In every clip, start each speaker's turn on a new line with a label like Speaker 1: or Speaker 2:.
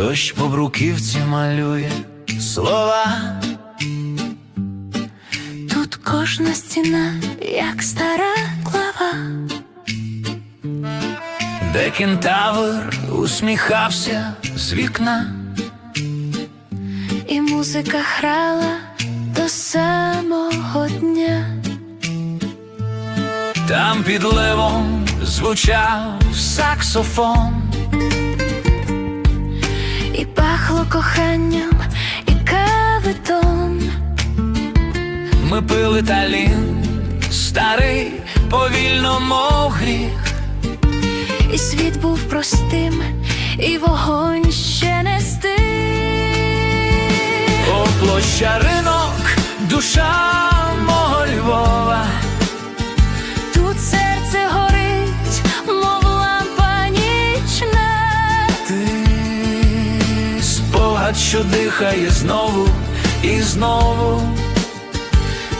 Speaker 1: Дощ по бруківці малює слова.
Speaker 2: Тут кожна стіна, як стара глава.
Speaker 1: Де кентавр усміхався з вікна,
Speaker 2: І музика грала до самого дня.
Speaker 1: там під ливом звучав саксофон,
Speaker 2: коханням, і кавитон.
Speaker 1: ми пили талін, старий повільно мов гріх.
Speaker 2: І світ був простим, і вогонь ще не стих.
Speaker 1: О, площа ринок, душа що дихає знову і знову.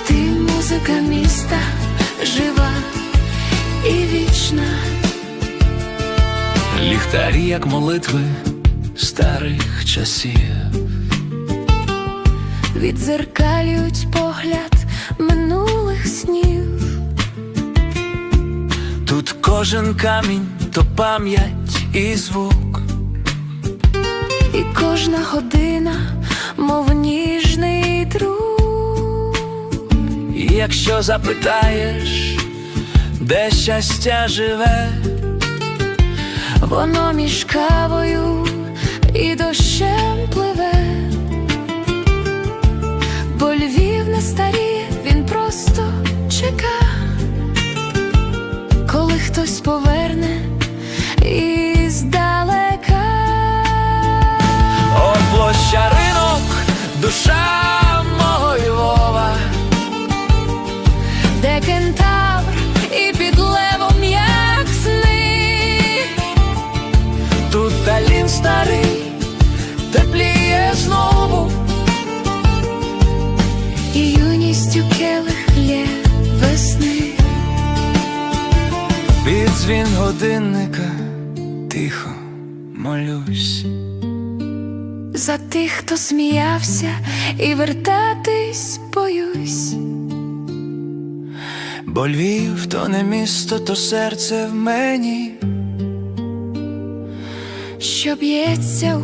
Speaker 2: Ти музика міста, жива і вічна.
Speaker 1: Ліхтарі, як молитви старих часів.
Speaker 2: Відзеркалюють погляд минулих снів.
Speaker 1: Тут кожен камінь то пам'ять і звук.
Speaker 2: І кожна година, мов ніжний друг.
Speaker 1: Якщо запитаєш, де щастя живе,
Speaker 2: Воно між кавою і дощем пливе. Бо Львів не старіє, він просто чека, коли хтось поверне і
Speaker 1: старий, тепліє знову.
Speaker 2: І юністю келих лє весни.
Speaker 1: Під дзвін годинника тихо молюсь.
Speaker 2: За тих, хто сміявся, і вертатись боюсь.
Speaker 1: Бо Львів то не місто, то серце в мені.
Speaker 2: Що б'ється